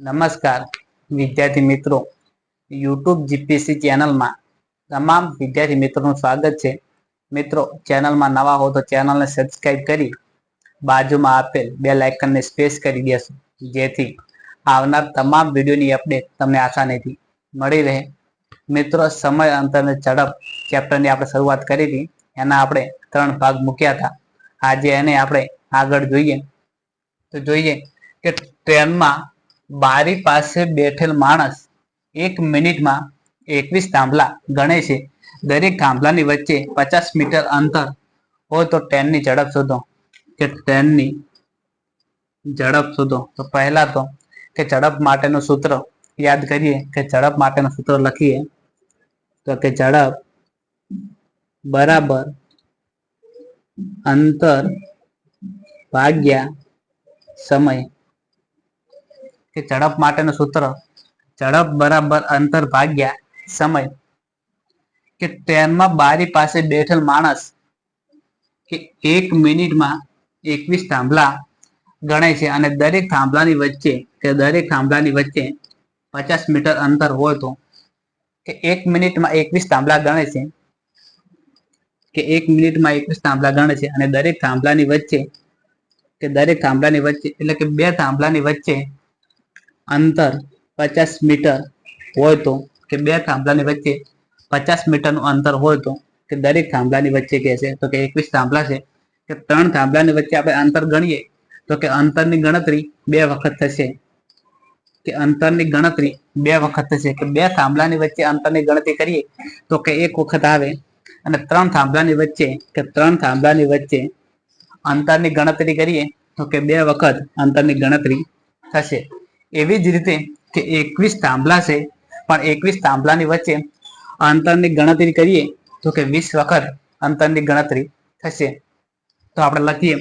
નમસ્કાર, વિદ્યાર્થી મિત્રો. યુટ્યુબ જીપીસી ચેનલમાં તમામ વિદ્યાર્થી મિત્રોનું સ્વાગત છે. મિત્રો, ચેનલમાં નવા હો તો ચેનલને સબસ્ક્રાઇબ કરી બાજુમાં આપેલ બે લાઇકનને સ્પેસ કરી દેશો, જેથી આવનાર તમામ વિડીયોની અપડેટ તમને આસાનીથી મળી રહે. મિત્રો, સમય અંતરને ઝડપ ચેપ્ટરની આપણે શરૂઆત કરી હતી. એના આપણે ત્રણ ભાગ મૂક્યા હતા. આજે એને આપણે આગળ જોઈએ. તો જોઈએ કે ટ્રેનમાં બારી પાસે બેઠેલ માણસ એક મિનિટમાં એકવીસ થાંભલા ગણે છે. દરેક થાંભલાની વચ્ચે પચાસ મીટર અંતર હોય તો ટ્રેનની ઝડપ શોધો કે ટ્રેનની ઝડપ શોધો. તો પહેલા તો કે ઝડપ માટેનું સૂત્ર યાદ કરીએ કે ઝડપ માટેનું સૂત્ર લખીએ તો કે ઝડપ બરાબર અંતર ભાગ્યા સમય. કે ઝડપ માટેનું સૂત્ર ઝડપ બરાબર અંતર ભાગ્યા સમય. કે ટ્રેનમાં બારી પાસે બેઠેલ માણસ કે એક મિનિટમાં એકવીસ થાંભલા ગણે છે અને દરેક થાંભલાની વચ્ચે કે દરેક થાંભલાની વચ્ચે પચાસ મીટર અંતર હોય તો કે એક મિનિટમાં એકવીસ થાંભલા ગણે છે. કે એક મિનિટમાં એકવીસ થાંભલા ગણે છે અને દરેક થાંભલાની વચ્ચે કે દરેક થાંભલાની વચ્ચે એટલે કે બે થાંભલાની વચ્ચે અંતર પચાસ મીટર હોય તો કે બે થાંભલાની વચ્ચે પચાસ મીટરનું અંતર હોય તો કે દરેક થાંભલાની વચ્ચે કહેશે તો કે એકવીસ થાંભલા છે. કે ત્રણ થાંભલાની વચ્ચે આપણે અંતર ગણીએ તો કે અંતરની ગણતરી બે વખત થશે. કે અંતરની ગણતરી બે વખત થશે. કે બે થાંભલાની વચ્ચે અંતરની ગણતરી કરીએ તો કે એક વખત આવે અને ત્રણ થાંભલાની વચ્ચે કે ત્રણ થાંભલાની વચ્ચે અંતરની ગણતરી કરીએ તો કે બે વખત અંતરની ગણતરી થશે. એવી જ રીતે કે એકવીસ થાંભલા છે, પણ એકવીસ થાંભલાની વચ્ચે અંતરની ગણતરી કરીએ તો કે વીસ વખત અંતરની ગણતરી થશે. તો આપણે લખીએ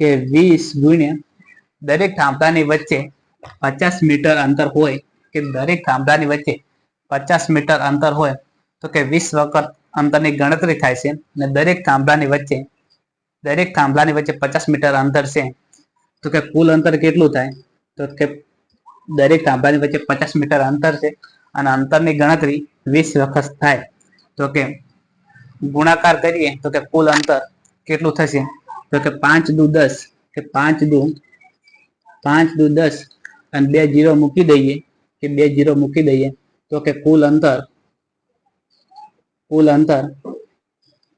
કે વીસ ગુણ્યા દરેક થાંભલાની વચ્ચે પચાસ મીટર અંતર હોય કે દરેક થાંભલાની વચ્ચે પચાસ મીટર અંતર હોય તો કે વીસ વખત અંતરની ગણતરી થાય છે અને દરેક થાંભલાની વચ્ચે, દરેક થાંભલાની વચ્ચે પચાસ મીટર અંતર છે. તો કે કુલ અંતર કેટલું થાય? તો કે દરેક થાંભલાની વચ્ચે પચાસ મીટર અંતર છે અને અંતરની ગણતરી વીસ વખત થાય. તો કે ગુણાકાર કરીએ તો કે કુલ અંતર કેટલું થશે? તો કે પાંચ દુ દસ, કે પાંચ દુ પાંચ દુ દસ અને બે જીરો મૂકી દઈએ, કે બે જીરો મૂકી દઈએ, તો કે કુલ અંતર કુલ અંતર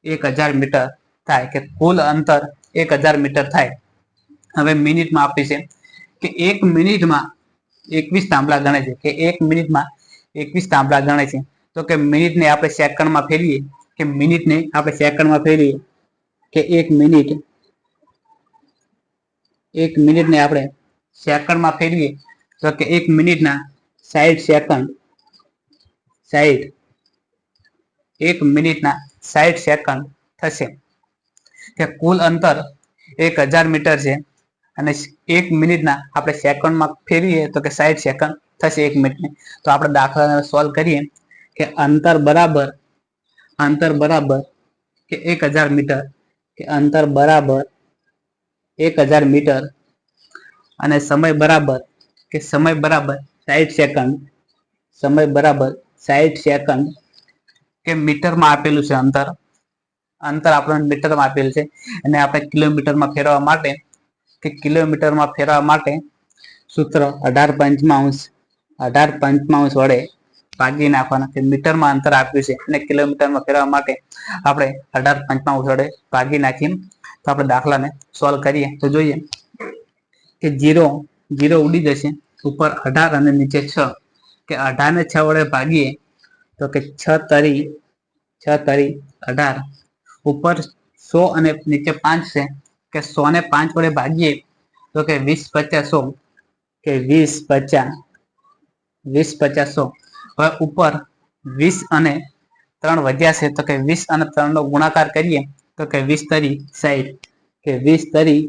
એક હજાર મીટર થાય, કે કુલ અંતર એક હજાર મીટર થાય. હવે મિનિટમાં આપી છે કે એક મિનિટમાં એકવીસ થાંભલા ગણે છે, કે એક મિનિટમાં એકવીસ થાંભલા ગણે છે. તો કે મિનિટને આપણે સેકન્ડમાં ફેરવીએ, કે મિનિટને આપણે સેકન્ડમાં ફેરવીએ, કે એક મિનિટ, એક મિનિટને આપણે સેકન્ડમાં ફેરવીએ, તો કે એક મિનિટના સાઈઠ સેકન્ડ, સાઈઠ, એક મિનિટના સાઈઠ સેકન્ડ થશે. કે કુલ અંતર એક હજાર મીટર છે. અને એક મિનિટના આપણે સેકન્ડમાં ફેરવીએ તો કે સાઈઠ સેકન્ડ થશે એક મિનિટને. તો આપણે દાખલાને સોલ્વ કરીએ કે અંતર બરાબર અંતર બરાબર કે એક હજાર મીટર, કે અંતર બરાબર એક હજાર મીટર અને સમય બરાબર કે સમય બરાબર સાઈઠ સેકન્ડ, સમય બરાબર સાઈઠ સેકન્ડ કે મીટરમાં આપેલું છે અંતર. અંતર આપણને મીટરમાં આપેલું છે. અને આપણે કિલોમીટરમાં ફેરવવા માટે કે કિલોમીટરમાં ફેરવા માટે સૂત્ર અઢાર પંચમાંશ અઢાર પંચમાંશ વડે ભાગી નાખવાના કે મીટરમાં અંતર આપ્યું છે. અને કિલોમીટરમાં ફેરવા માટે આપણે અઢાર પંચમાંશ વડે ભાગી નાખીએ તો આપણે દાખલાને સોલ્વ કરીએ. તો જોઈએ કે જીરો જીરો ઉડી જશે. ઉપર અઢાર અને નીચે છ. કે અઢાર ને છ વડે ભાગીએ તો કે છ તરી છ તરી અઢાર. ઉપર સો અને નીચે પાંચ છે. કે સો ને પાંચ વડે ભાગીએ, તો કે વીસ પચાસ સો. કે વીસ પચાસ વીસ પચાસ સો. હવે ઉપર વીસ અને ત્રણ વધ્યા છે, તો કે વીસ અને ત્રણ નો ગુણાકાર કરીએ, તો કે વીસ તરી સાઈઠ. કે વીસ તરી,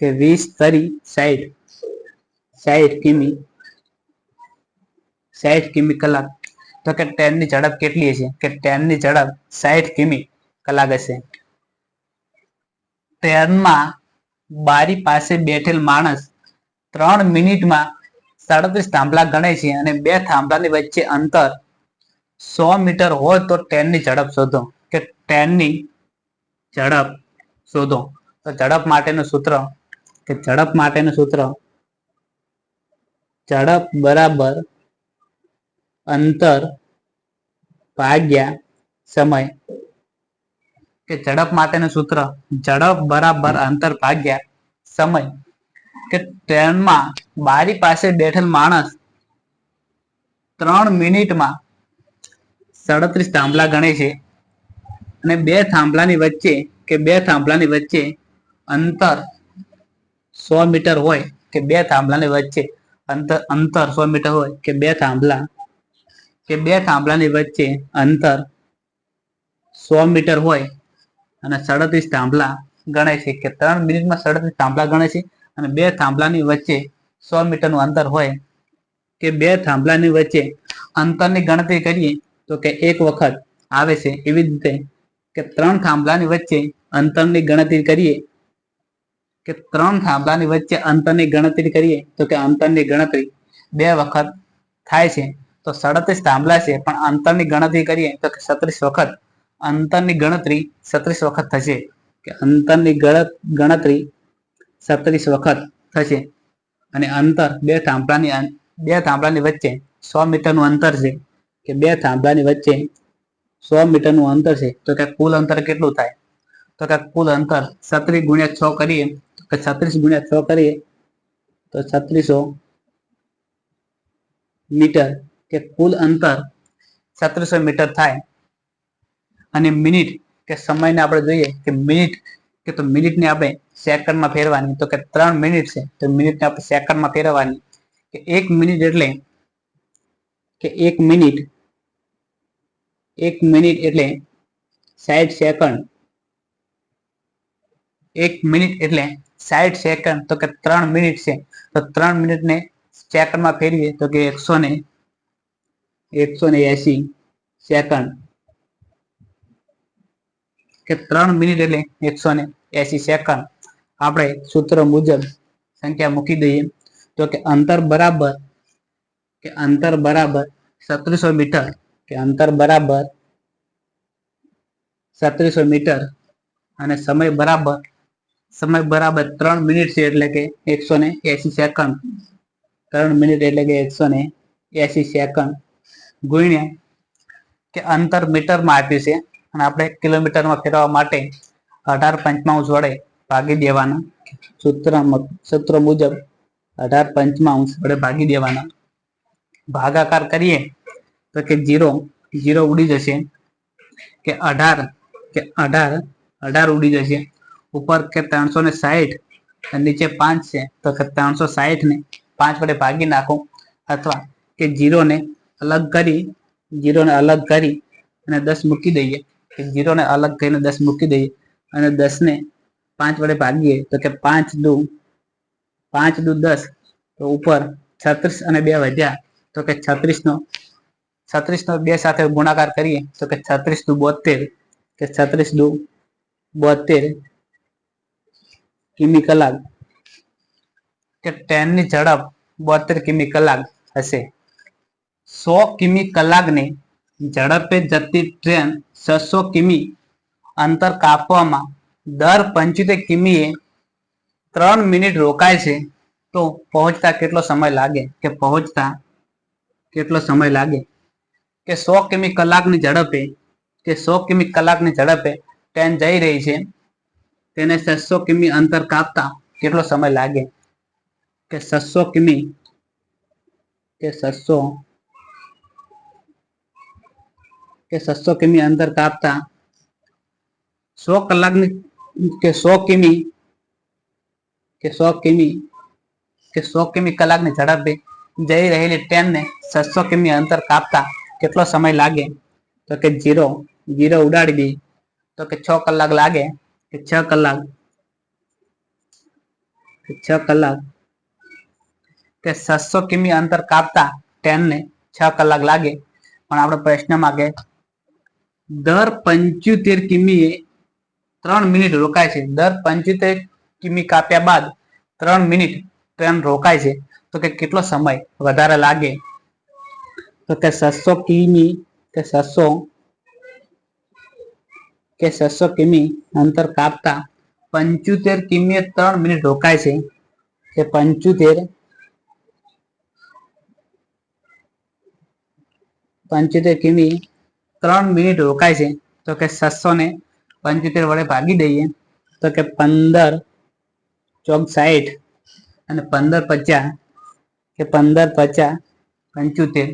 કે વીસ તરી સાઈઠ. સાઈઠ કિમી સાઈઠ કિમી કલાક. તો કે ટ્રેનની ઝડપ કેટલી હશે? કે ટ્રેનની ઝડપ સાઈઠ કિમી કલાક હશે. ટ્રેનમાં બારી પાસે બેઠેલ માણસ ત્રણ મિનિટમાં સાડત્રીસ થાંભલા ગણે છે અને બે થાંભલાની વચ્ચે અંતર સો મીટર હોય તો ટ્રેનની ઝડપ શોધો કે ટ્રેનની ઝડપ શોધો. તો ઝડપ માટેનું સૂત્ર કે ઝડપ માટેનું સૂત્ર ઝડપ બરાબર અંતર ભાગ્યા સમય કે ઝડપ માટેનું સૂત્ર ઝડપ બરાબર અંતર ભાગ્યા સમય. કે ટ્રેનમાં બારી પાસે બેઠેલ માણસ ત્રણ મિનિટમાં સાડત્રીસ થાંભલા ગણે છે અને બે થાંભલાની વચ્ચે કે બે થાંભલાની વચ્ચે અંતર સો મીટર હોય કે બે થાંભલાની વચ્ચે અંતર અંતર સો મીટર હોય કે બે થાંભલા કે બે થાંભલાની વચ્ચે અંતર સો મીટર હોય અને સાડત્રીસ થાંભલા ગણાય છે કે ત્રણ મિનિટમાં સાડત્રીસ થાંભલા ગણે છે અને બે થાંભલાની વચ્ચે સો મીટરનું અંતર હોય કે બે થાંભલાની વચ્ચે અંતરની ગણતરી કરીએ તો કે એક વખત આવે છે એવી રીતે કે ત્રણ થાંભલાની વચ્ચે અંતરની ગણતરી કરીએ કે ત્રણ થાંભલાની વચ્ચે અંતરની ગણતરી કરીએ તો કે અંતરની ગણતરી બે વખત થાય છે. તો સાડત્રીસ થાંભલા છે પણ અંતરની ગણતરી કરીએ તો કે સત્રીસ વખત અંતરની ગણતરી સત્રીસ વખત થશે. કે અંતરની ગણતરી સત્રીસ વખત થશે. અને અંતર બે થાંભલાની બે થાંભલાની વચ્ચે સો મીટરનું અંતર છે. કે બે થાંભલાની વચ્ચે સો મીટરનું અંતર છે. તો કે કુલ અંતર કેટલું થાય? તો કે કુલ અંતર છત્રીસ ગુણ્યા છ કરીએ. તો છત્રીસ ગુણ્યા છ કરીએ. તો છત્રીસો મીટર. કે કુલ અંતર છત્રીસો મીટર થાય. અને મિનિટ કે સમયને આપણે જોઈએ કે મિનિટ કે તો મિનિટને આપણે સેકન્ડમાં ફેરવાની, તો કે ત્રણ મિનિટ છે, તો મિનિટને આપણે સેકન્ડમાં ફેરવવાની. કે એક મિનિટ એટલે કે એક મિનિટ એક મિનિટ એટલે સાઠ સેકન્ડ, એક મિનિટ એટલે સાઠ સેકન્ડ, તો કે ત્રણ મિનિટ છે. તો ત્રણ મિનિટને સેકન્ડમાં ફેરવીએ, તો કે એકસો ને એકસો ને એસી સેકન્ડ. કે ત્રણ મિનિટ એટલે એકસો ને એસી સેકન્ડ આપણે સૂત્ર મુજબ સંખ્યા મૂકી દઈએ. તો કે અંતર બરાબર, કે અંતર બરાબર સત્રીસો મીટર, કે અંતર બરાબર સત્રીસો મીટર અને સમય બરાબર સમય બરાબર ત્રણ મિનિટ છે એટલે કે એકસો ને એસી સેકન્ડ. ત્રણ મિનિટ એટલે કે એકસો ને એસી સેકન્ડ. ગુણ્યા કે અંતર મીટરમાં આપ્યું છે અને આપણે કિલોમીટરમાં ફેરવવા માટે અઢાર પંચમાંશ વડે ભાગી દેવાના. સૂત્ર સૂત્ર મુજબ અઢાર પંચમાંશ વડે ભાગી દેવાના. ભાગાકાર કરીએ તો કે જીરો જીરો ઉડી જશે. કે અઢાર કે અઢાર અઢાર ઉડી જશે. ઉપર કે ત્રણસો ને સાહીઠ નીચે પાંચ છે, તો કે ત્રણસો સાહીઠ ને પાંચ વડે ભાગી નાખો. અથવા કે જીરોને અલગ કરી, જીરોને અલગ કરી અને દસ મૂકી દઈએ. જીરોને અલગ કરીને દસ મૂકી દઈએ અને દસને પાંચ વડે ભાગીએ તો કે પાંચ દુ પાંચ દુ દસ તો ઉપર છત્રીસ અને બે વધ્યા તો કે છત્રીસ નો છત્રીસ નો બે સાથે ગુણાકાર કરીએ તો કે છત્રીસ દુ બોતેર કે છત્રીસ દુ બોતેર કિમી કલાક કે ટ્રેનની ઝડપ બોતેર કિમી કલાક હશે. સો કિમી કલાકની ઝડપે જતી ટ્રેન છસો કિમી અંતર કાપવામાં દર પંચોતેર કિમીએ ત્રણ મિનિટ રોકાય છે. તો પહોંચતા કેટલો સમય લાગે? કે પહોંચતા કેટલો સમય લાગે? કે સો કિમી કલાકની ઝડપે, કે સો કિમી કલાકની ઝડપે ટ્રેન જઈ રહી છે? તેને છસો કિમી અંતર કાપતા કેટલો સમય લાગે? કે છસો કિમી, કે છસો કે છસો કિમી અંતર કાપતા સો કલાકની કે સો કિમી કે સો કિમી કે સો કિમી કલાકની ઝડપે જઈ રહેલી ટ્રેનને છસો કિમી અંતર કાપતા કેટલો સમય લાગે તો કે જીરો જીરો ઉડાડી દઈએ તો કે છ કલાક લાગે કે છ કલાક કે છ કલાક કે છસો કિમી અંતર કાપતા ટ્રેનને છ કલાક લાગે પણ આપણે પ્રશ્નમાં કે દર પંચોતેર કિમીએ ત્રણ મિનિટ રોકાય છે. દર પંચોતેર કિમી કાપ્યા બાદ ત્રણ મિનિટ ટ્રેન રોકાય છે. તો કે કેટલો સમય વધારે લાગે? તો કે છસો કિમી કે છસો કે છસો કિમી અંતર કાપતા પંચોતેર કિમીએ ત્રણ મિનિટ રોકાય છે. કે પંચોતેર પંચોતેર કિમી ત્રણ મિનિટ રોકાય છે, તો કે છસો ને પંચોતેર વડે ભાગી દઈએ, તો કે પંદર ચોક સાઠ અને પંદર પચાસ, કે પંદર પચાસ પંચોતેર,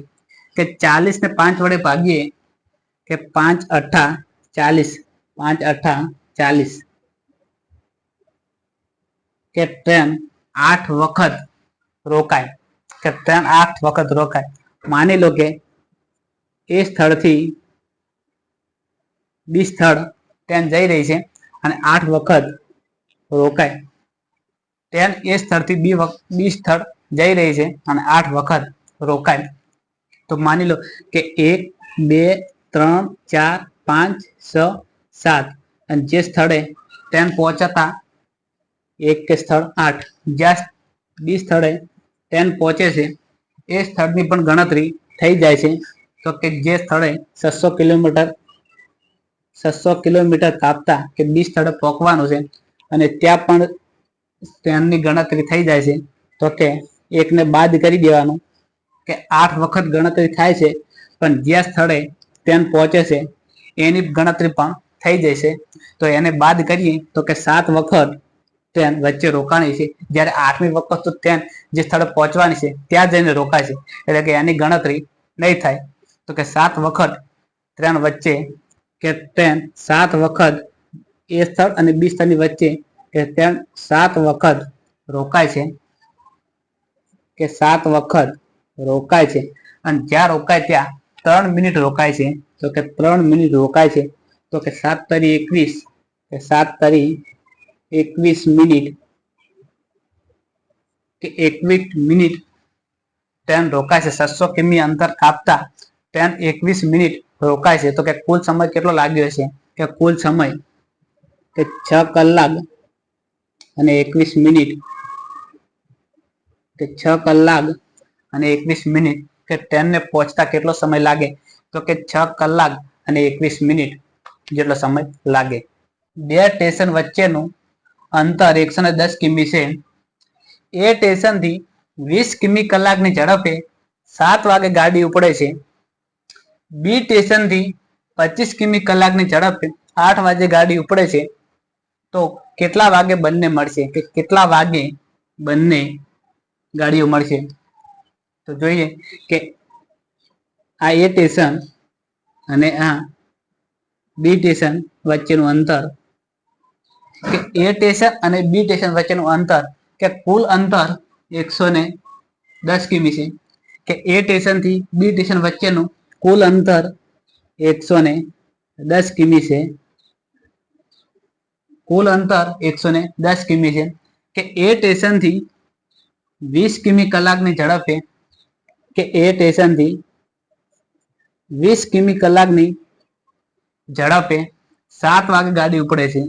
કે ચાલીસ ને પાંચ વડે ભાગીએ, કે પાંચ અઠા ચાલીસ, પાંચ અઠા ચાલીસ. કે ટ્રેન આઠ વખત રોકાય, કે ટ્રેન આઠ વખત રોકાય. માની લો કે એ સ્થળથી બી સ્થળ ટ્રેન જઈ રહી છે અને આઠ વખત રોકાય. ટ્રેન એ સ્થળથી બી બી સ્થળ જઈ રહી છે અને આઠ વખત રોકાય. તો માની લો કે એક, બે, ત્રણ, ચાર, પાંચ, છ, સાત અને જે સ્થળે ટ્રેન પહોંચતા એક કે સ્થળ આઠ. જ્યાં બી સ્થળે ટ્રેન પહોંચે છે એ સ્થળની પણ ગણતરી થઈ જાય છે. તો કે જે સ્થળે છસો કિલોમીટર છસો કિલોમીટર કાપતા કે બી સ્થળે પહોંચવાનું છે અને ત્યાં પણ તેની ગણતરી થઈ જાય છે, તો કે એકને બાદ કરી દેવાનું કે આઠ વખત ગણતરી થાય છે, પણ જ્યાં સ્થળે ટ્રેન પહોંચે છે, એની ગણતરી પણ થઈ જશે તો એને બાદ કરીએ તો કે સાત વખત ટ્રેન વચ્ચે રોકાણી છે. જ્યારે આઠમી વખત તો ટ્રેન જે સ્થળે પહોંચવાની છે, ત્યાં જઈને રોકાય છે. એટલે કે એની ગણતરી નહીં થાય. તો કે સાત વખત ટ્રેન વચ્ચે કે ટ્રેન સાત વખત એ સ્થળ અને બી સ્થળની વચ્ચે કે ટ્રેન સાત વખત રોકાય છે. કે સાત વખત રોકાય છે. અને જ્યાં રોકાય ત્યાં ત્રણ મિનિટ રોકાય છે. તો કે ત્રણ મિનિટ રોકાય છે. તો કે સાત તરી એકવીસ, કે સાત તરી એકવીસ મિનિટ, કે એકવીસ મિનિટ ટ્રેન રોકાય છે. છસો કિમી અંતર કાપતા ટ્રેન એકવીસ મિનિટ રોકાય છે. તો કે કુલ સમય કેટલો લાગ્યો છે કે કુલ સમય કે છ કલાક અને એકવીસ મિનિટ. કે છ કલાક અને એકવીસ મિનિટ. કે ટ્રેનને પહોંચતા કેટલો સમય લાગે? તો કે છ કલાક અને એકવીસ મિનિટ જેટલો સમય લાગે. બે સ્ટેશન વચ્ચેનું અંતર એકસો ને દસ કિમી છે. એ સ્ટેશનથી વીસ કિમી કલાકની ઝડપે સાત વાગે ગાડી ઉપડે છે. બી સ્ટેશનથી પચીસ કિમી કલાકની ઝડપે આઠ વાગે ગાડી ઉપડે છે, તો કેટલા વાગે બંને મળશે કે કેટલા વાગે બંને ગાડીઓ મળશે? તો જોઈએ કે આ એ સ્ટેશન અને આ બી સ્ટેશન વચ્ચેનું અંતર કે એ સ્ટેશન અને બી સ્ટેશન વચ્ચેનું અંતર કે કુલ અંતર એકસો દસ કિમી છે, કે એ સ્ટેશનથી બી સ્ટેશન વચ્ચેનું કુલ અંતર એકસો ને દસ કિમી છે. કુલ અંતર એકસો ને દસ કિમી છે. કે એ સ્ટેશનથી વીસ કિમી કલાકની ઝડપે કે એ સ્ટેશનથી વીસ કિમી કલાકની ઝડપે સાત વાગે ગાડી ઉપડે છે.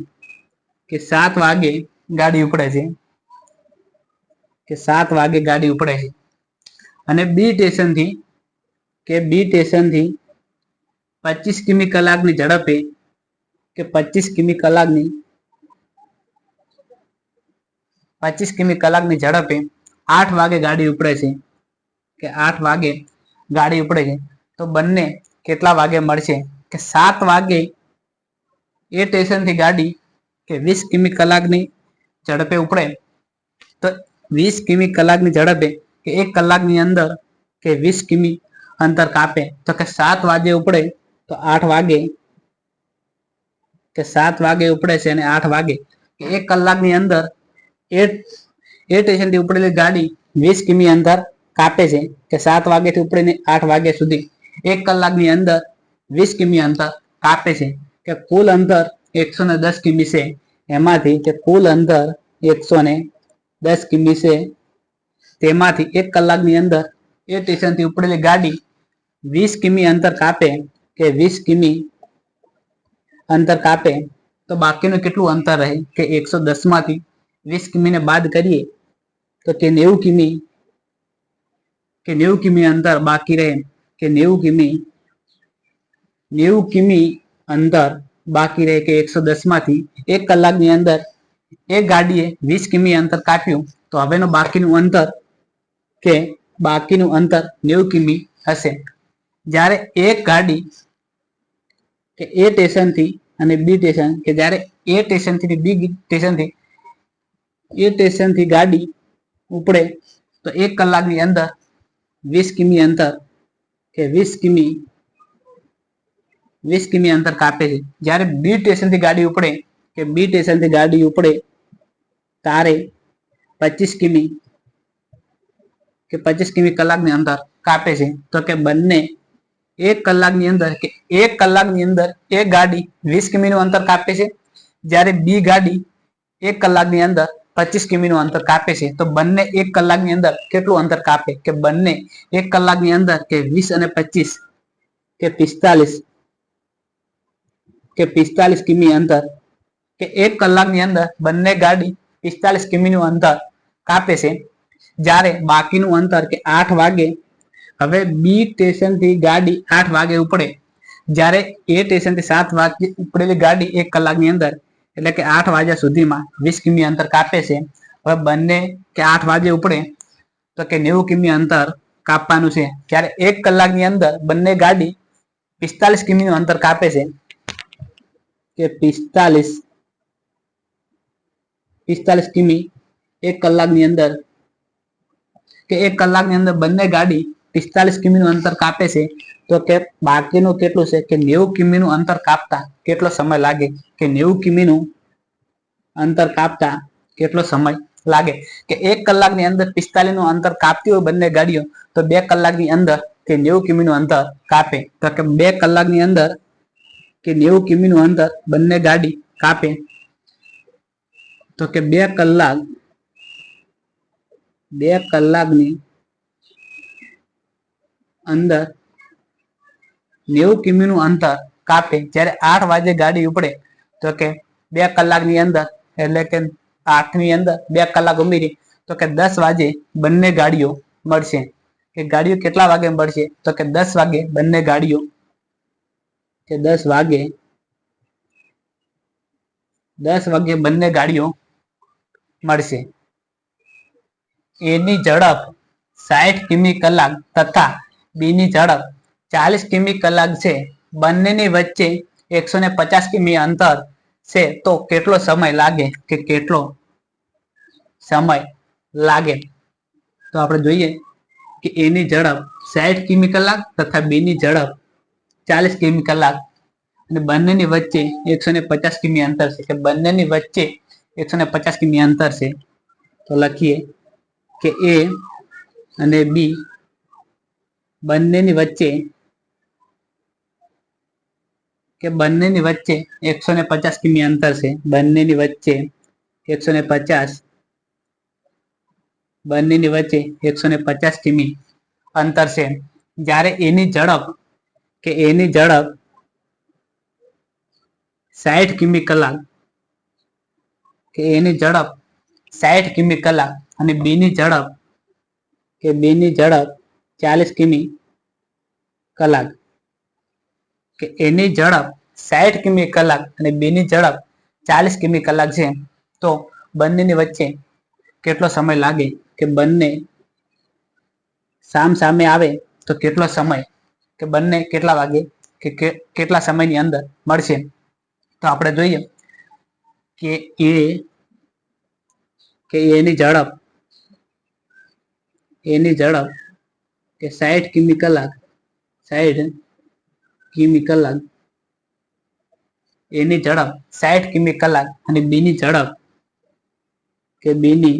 કે સાત વાગે ગાડી ઉપડે છે. કે સાત વાગે ગાડી ઉપડે છે. અને બી સ્ટેશનથી કે બી સ્ટેશનથી પચીસ કિમી કલાકની ઝડપે કે પચીસ કિમી કલાકની, પચીસ કિમી કલાકની ઝડપે આઠ વાગે ગાડી ઉપડે છે. કે આઠ વાગે ગાડી ઉપડે છે. તો બંને કેટલા વાગે મળશે? કે સાત વાગે એ સ્ટેશનથી ગાડી કે વીસ કિમી કલાકની ઝડપે ઉપડે. તો વીસ કિમી કલાકની ઝડપે કે એક કલાકની અંદર કે વીસ કિમી અંતર કાપે. તો કે સાત વાગે ઉપડે, તો આઠ વાગે, કે સાત વાગે ઉપડે છે અને આઠ વાગે. એક કલાકની અંદર એ સ્ટેશનથી ઉપડેલી ગાડી વીસ કિમી અંતર કાપે છે. કે સાત વાગ્યાથી ઉપડીને આઠ વાગ્યા સુધી એક કલાકની અંદર વીસ કિમી અંતર કાપે છે. કે કુલ અંતર એકસો ને દસ કિમી છે. એમાંથી કે કુલ અંતર એકસો ને દસ કિમી છે. તેમાંથી એક કલાકની અંદર એ સ્ટેશનથી ઉપડેલી ગાડી વીસ કિમી અંતર કાપે કે વીસ કિમી અંતર કાપે તો બાકીનું કેટલું અંતર રહે કે એકસો દસમાંથી વીસ કિમીને બાદ કરીએ તો કે નેવું કિમી કે નેવું કિમી અંતર બાકી રહે કે નેવું કિમી નેવું કિમી અંતર બાકી રહે કે એકસો દસમાંથી એક કલાકની અંદર એક ગાડીએ વીસ કિમી અંતર કાપ્યું તો હવેનું બાકીનું અંતર કે બાકીનું અંતર નેવું કિમી હશે. જ્યારે એક ગાડી કે એ સ્ટેશનથી અને બી સ્ટેશન, કે જ્યારે એ સ્ટેશનથી બી સ્ટેશનથી, એ સ્ટેશનથી ગાડી ઉપડે, તો એક કલાકની અંદર વીસ કિમી અંતર કે વીસ કિમી વીસ કિમી અંતર કાપે છે. જ્યારે બી સ્ટેશનથી ગાડી ઉપડે, કે બી સ્ટેશનથી ગાડી ઉપડે, તારે પચીસ કિમી કે પચીસ કિમી કલાકની અંતર કાપે છે. તો કે બંને એક કલાકની અંદર કે એક કલાકની અંદર એક ગાડી વીસ કિમીનું અંતર કાપે છે. જ્યારે બી ગાડી એક કલાકની અંદર પચીસ કિમીનું અંતર કાપે છે. તો બંને એક કલાકની અંદર કેટલું અંતર કાપે? કે બંને એક કલાકની અંદર કે વીસ અને પચીસ કે પિસ્તાલીસ કે પિસ્તાલીસ કિમી અંતર કે એક કલાકની અંદર બંને ગાડી પિસ્તાલીસ કિમીનું અંતર કાપે છે. જ્યારે બાકીનું અંતર કે આઠ વાગે, હવે બી સ્ટેશનથી ગાડી આઠ વાગે ઉપડે. જ્યારે એ સ્ટેશનથી સાત વાગે ઉપડેલી ગાડી એક કલાકની અંદર, એટલે કે આઠ વાગ્યા સુધીમાં વીસ કિમી અંતર કાપે છે. હવે બંને કે આઠ વાગે ઉપડે, તો કે નેવું કિમી અંતર કાપવાનું છે. ત્યારે એક કલાકની અંદર બંને ગાડી પિસ્તાલીસ કિમીનું અંતર કાપે છે. કે પિસ્તાલીસ પિસ્તાલીસ કિમી એક કલાકની અંદર કે એક કલાકની અંદર બંને ગાડી પિસ્તાલીસ કિમીનું અંતર કાપે છે, તો કે બાકીનું કેટલું છે? કે નેવું કિમીનું અંતર કાપતા કેટલો સમય લાગે? કે નેવું કિમીનું અંતર કાપતા કેટલો સમય લાગે? કે એક કલાકની અંદર પિસ્તાલીસનું અંતર કાપતી હોય બંને ગાડીઓ, તો બે કલાકની અંદર કે નેવું કિમીનું અંતર કાપે. તો કે બે કલાકની અંદર કે નેવું કિમીનું અંતર બંને ગાડી કાપે. તો કે બે કલાક બે કલાકની અંદર નેવું કિમીનું અંતર કાપે. જ્યારે આઠ વાગે ગાડી ઉપડે, તો કે બે કલાકની અંદર, એટલે કે આઠની અંદર બે કલાક ઉમેરી, તો કે દસ વાગે બંને ગાડીઓ મળશે. કે ગાડીઓ કેટલા વાગે મળશે? તો કે દસ વાગે બંને ગાડીઓ. કે દસ વાગે દસ વાગે બંને ગાડીઓ મળશે. એની ઝડપ સાઠ કિમી કલાક તથા બીની ઝડપ ચાલીસ કિમી કલાક છે. બંનેની વચ્ચે એકસો ને પચાસ કિમી અંતર છે. તો કેટલો સમય લાગે કે કેટલો સમય લાગે? તો આપણે જોઈએ કે એની ઝડપ સાઠ કિમી કલાક તથા બીની ઝડપ ચાલીસ કિમી કલાક. અને બંનેની વચ્ચે એકસો ને પચાસ કિમી અંતર છે. કે બંનેની વચ્ચે એકસો ને પચાસ કિમી અંતર છે. તો લખીએ. કે એ અને બી બંનેની વચ્ચે કે બંનેની વચ્ચે એકસો ને પચાસ કિમી અંતર છે. બંનેની વચ્ચે એકસો ને પચાસ, બંનેની વચ્ચે એકસો ને પચાસ કિમી અંતર છે. જ્યારે એની ઝડપ કે એની ઝડપ સાઠ કિમી કલાક, કે એની ઝડપ સાઠ કિમી કલાક અને બીની ઝડપ કે બીની ઝડપ ચાલીસ કિમી કલાક. કે એની ઝડપ સાઠ કિમી કલાક અને બીની ઝડપ ચાલીસ કિમી કલાક છે, તો બંનેની વચ્ચે કેટલો સમય લાગે? કે બંને સામ સામે આવે, તો કેટલો સમય? કે બંને કેટલા વાગે? કે કેટલા સમયની અંદર મળશે? તો આપણે જોઈએ કે એ કે એની ઝડપ એની ઝડપ કે સાઠ કિમી કલાક સાઠ કિમી કલાક, એની ઝડપ સાઠ કિમી કલાક અને બીની ઝડપ કે બીની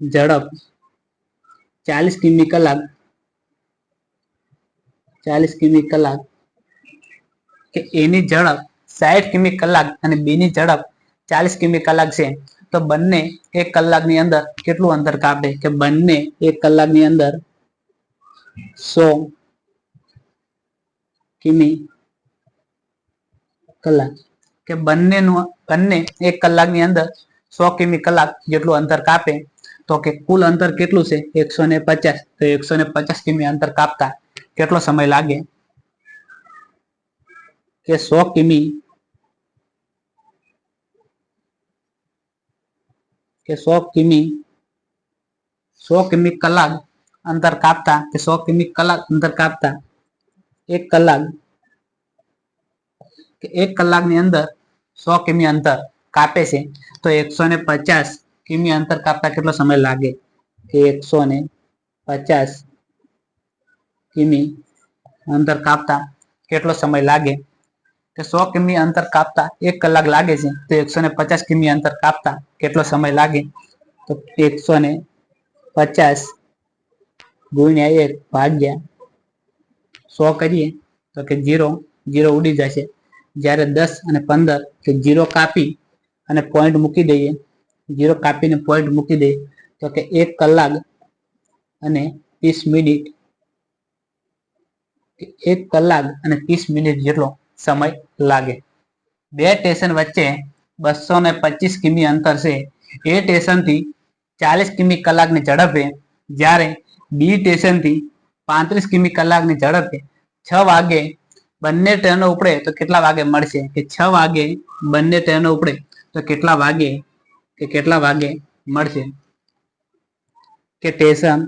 ઝડપ ચાલીસ કિમી કલાક, ચાલીસ કિમી કલાક કે એની ઝડપ સાઠ કિમી કલાક અને બીની ઝડપ ચાલીસ કિમી કલાક છે. તો બંને એક કલાકની અંદર કેટલું અંતર કાપે? કે બંને એક કલાકની અંદર સો કિમી કલાક. કે બંનેનું, બંને એક કલાકની અંદર સો કિમી કલાક જેટલું અંતર કાપે, તો કે કુલ અંતર કેટલું છે? એકસો ને પચાસ. તો એકસો ને પચાસ કિમી અંતર કાપતા કેટલો સમય લાગે? કે સો કિમી કે સો કિમી સો કિમી કલાક અંતર કાપતા કે સો કિમી કલાક અંતર કાપતા એક કલાક કે એક કલાકની અંદર સો કિમી અંતર કાપે છે તો એકસો ને પચાસ કિમી અંતર કાપતા કેટલો સમય લાગે કે એકસો ને પચાસ કિમી અંતર કાપતા કેટલો સમય લાગે કે સો કિમી અંતર કાપતા એક કલાક લાગે છે, તો એકસો ને પચાસ કિમી અંતર કાપતા કેટલો સમય લાગે? તો એકસો ને પચાસ ગુણ્યા એક ભાગ્યા સો કરીએ, તો કે જીરો જીરો ઉડી જશે. જ્યારે દસ અને પંદર કે જીરો કાપી અને પોઈન્ટ મૂકી દઈએ, જીરો કાપીને પોઈન્ટ મૂકી દઈએ, તો કે એક કલાક અને ત્રીસ મિનિટ એક કલાક અને ત્રીસ મિનિટ જેટલો સમય લાગે. બે સ્ટેશન વચ્ચે બસો ને પચીસ કિમી અંતર છે. એ સ્ટેશનથી ચાલીસ કિમી કલાકની ઝડપે જ્યારે બી સ્ટેશનથી પાંત્રીસ કિમી કલાકની ઝડપે છ વાગે બંને ટ્રેનો ઉપડે તો કેટલા વાગે મળશે? કે છ વાગે બંને ટ્રેનો ઉપડે તો કેટલા વાગે? કે કેટલા વાગે મળશે? કે સ્ટેશન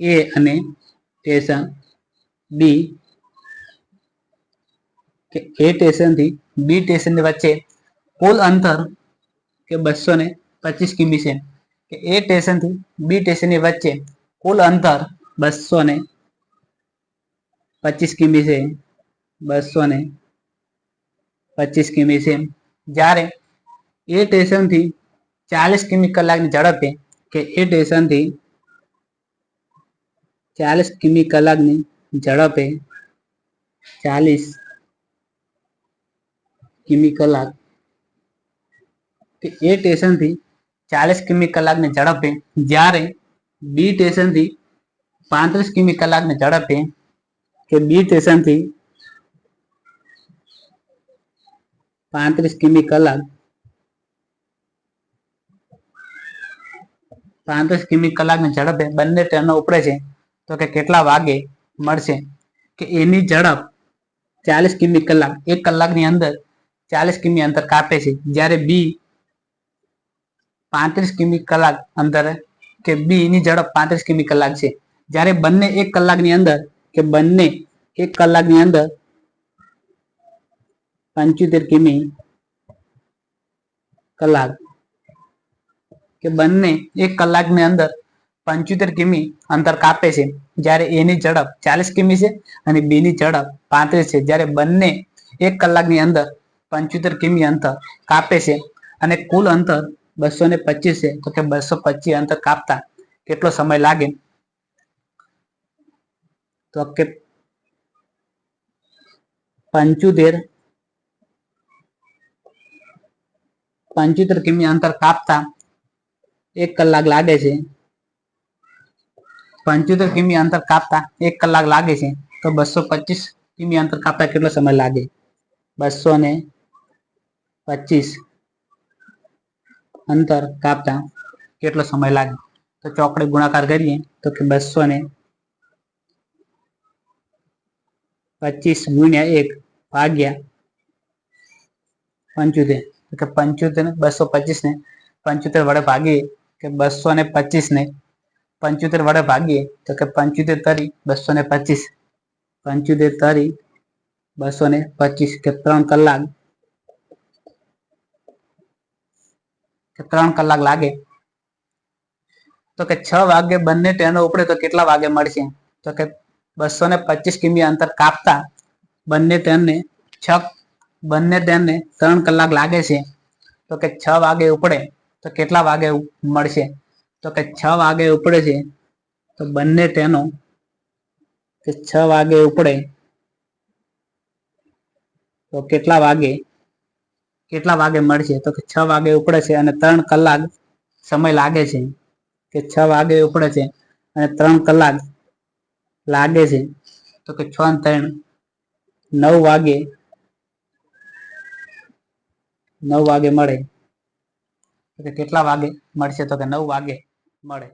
એ અને સ્ટેશન બી કે એ સ્ટેશનથી બી સ્ટેશનની વચ્ચે કુલ અંતર કે બસો ને પચીસ કિમી છે. કે એ સ્ટેશનથી બી સ્ટેશનની વચ્ચે કુલ અંતર બસો ને પચીસ કિમી છે. બસો ને પચીસ કિમી છે. જ્યારે એ સ્ટેશનથી ચાલીસ કિમી કલાકની ઝડપે કે એ સ્ટેશનથી ચાલીસ કિમી કલાકની ઝડપે ચાલીસ કિમી કલાક કે એ સ્ટેશનથી ચાલીસ કિમી કલાકની ઝડપે, જ્યારે બી સ્ટેશનથી પાંત્રીસ કિમી કલાકની ઝડપે કે બી સ્ટેશનથી પાંત્રીસ કિમી કલાક, પાંત્રીસ કિમી કલાકની ઝડપે બંને ટ્રેનો ઉપડે છે, તો કે કેટલા વાગે મળશે? કે એની ઝડપ ચાલીસ કિમી કલાક, એક કલાકની અંદર ચાલીસ કિમી અંતર કાપે છે જ્યારે બી પાંત્રીસ કિમી કલાક અંતરે કે બી ની ઝડપ પાંત્રીસ કિમી કલાક છે જ્યારે બંને એક કલાકની અંદર કે બંને એક કલાકની અંદર પંચોતેર કિમી કલાક કે બંને એક કલાકની અંદર પંચોતેર કિમી અંતર કાપે છે જ્યારે એની ઝડપ ચાલીસ કિમી છે અને બી ની ઝડપ પાંત્રીસ છે જ્યારે બંને એક કલાકની અંદર પંચોતેર કિમી અંતર કાપે છે અને કુલ અંતર બસો ને પચીસ છે. તો કે બસો પચીસ અંતર કાપતા કેટલો સમય લાગે? તો કે પંચોતેર પંચોતેર કિમી અંતર કાપતા એક કલાક લાગે છે. પંચોતેર કિમી અંતર કાપતા એક કલાક લાગે છે. તો બસો પચીસ કિમી અંતર કાપતા કેટલો સમય લાગે? બસો ને પચીસ અંતર કાપતા કેટલો સમય લાગે? તો ચોકડે ગુણાકાર કરીએ, તો કે બસો ને પચીસ ગુણ્યા એક ભાગ્યા પંચોતેર, તો કે પંચોતેર બસો પચીસ ને પંચોતેર વડે ભાગીએ, કે બસો ને પચીસ ને પંચોતેર વડે ભાગીએ, તો કે પંચોતેર તરી બસો ને પચીસ પંચોતેર તરી બસો ને પચીસ કે ત્રણ કલાક કે ત્રણ કલાક લાગે. તો કે છ વાગે બંને ટ્રેનો ઉપડે તો કેટલા વાગે મળશે? તો કે બસો ને પચીસ કિમી અંતર કાપતા બંને ટ્રેનને છ બંને ટ્રેનને ત્રણ કલાક લાગે છે. તો કે છ વાગે ઉપડે તો કેટલા વાગે મળશે? તો કે છ વાગે ઉપડે છે તો બંને ટ્રેનો કે છ વાગે ઉપડે તો કેટલા વાગે કેટલા વાગે મળશે? તો કે છ વાગે ઉપડે છે અને ત્રણ કલાક સમય લાગે છે. કે છ વાગે ઉપડે છે અને ત્રણ કલાક લાગે છે. તો કે છ ત્રણ, નવ વાગે નવ વાગે મળે. તો કે કેટલા વાગે મળશે? તો કે નવ વાગે મળે.